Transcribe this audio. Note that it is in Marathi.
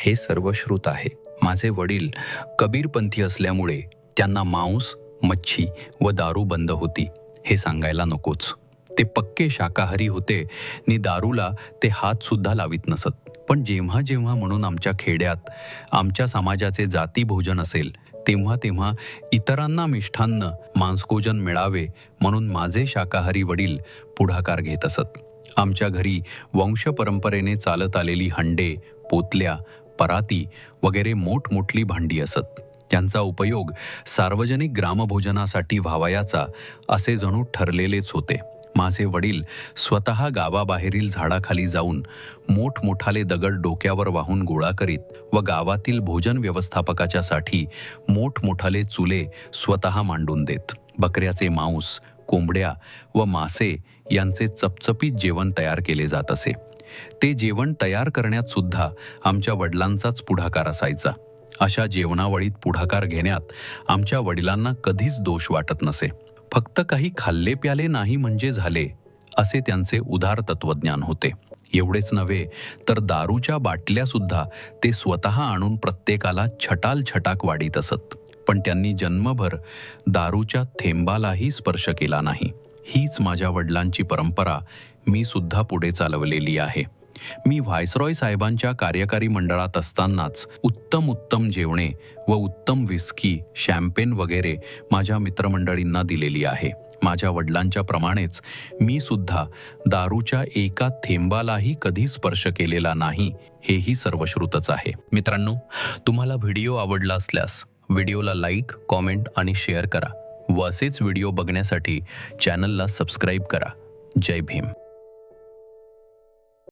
हे सर्वश्रुत आहे. माझे वडील कबीरपंथी असल्यामुळे त्यांना मांस मच्छी व दारू बंद होती. हे सांगायला नकोच. ते पक्के शाकाहारी होते. नि दारूला ते हातसुद्धा लावित नसत. पण जेव्हा जेव्हा म्हणून आमच्या खेड्यात आमच्या समाजाचे जाती भोजन असेल तेव्हा तेव्हा इतरांना मिष्ठान्न मांसकोजन मिळावे म्हणून माझे शाकाहारी वडील पुढाकार घेत असत. आमच्या घरी वंशपरंपरेने चालत आलेली हंडे पोतल्या पराती वगैरे मोठमोठली भांडी असत. त्यांचा उपयोग सार्वजनिक ग्रामभोजनासाठी व्हावयाचा असे जणू ठरलेलेच होते. माझे वडील स्वतः गावाबाहेरील झाडाखाली जाऊन मोठमोठाले दगड डोक्यावर वाहून गोळा करीत व गावातील भोजन व्यवस्थापकाच्या साठी मोठमोठाले चुले स्वतः मांडून देत. बकऱ्याचे मांस कोंबड्या व मासे यांचे चपचपीत जेवण तयार केले जात असे. ते जेवण तयार करण्यात सुद्धा आमच्या वडिलांचाच पुढाकार असायचा. अशा जेवणावळीत पुढाकार घेण्यात आमच्या वडिलांना कधीच दोष वाटत नसे. फक्त काही खाल्ले प्याले नाही म्हणजे झाले असे त्यांचे उदार तत्वज्ञान होते. एवढेच नव्हे तर दारूच्या बाटल्या सुद्धा ते स्वतः आणून प्रत्येकाला छटाल छटाक वाढीत असत. पण त्यांनी जन्मभर दारूच्या थेंबालाही स्पर्श केला नाही. हीच माझ्या वडिलांची परंपरा. मी सुद्धा पुढे चालवलेली आहे. मी व्हायसरॉय साहेबांच्या कार्यकारी मंडळात असतानाच उत्तम उत्तम जेवणे व उत्तम विस्की शॅम्पेन वगैरे माझ्या मित्रमंडळींना दिलेली आहे. माझ्या वडिलांच्या प्रमाणेच मी सुद्धा दारूच्या एका थेंबालाही कधी स्पर्श केलेला नाही हेही सर्वश्रुतच आहे. मित्रांनो तुम्हाला व्हिडिओ आवडला असल्यास व्हिडिओला लाईक कॉमेंट आणि शेअर करा. व असेच व्हिडिओ बघण्यासाठी चॅनलला सबस्क्राईब करा. जय भीम.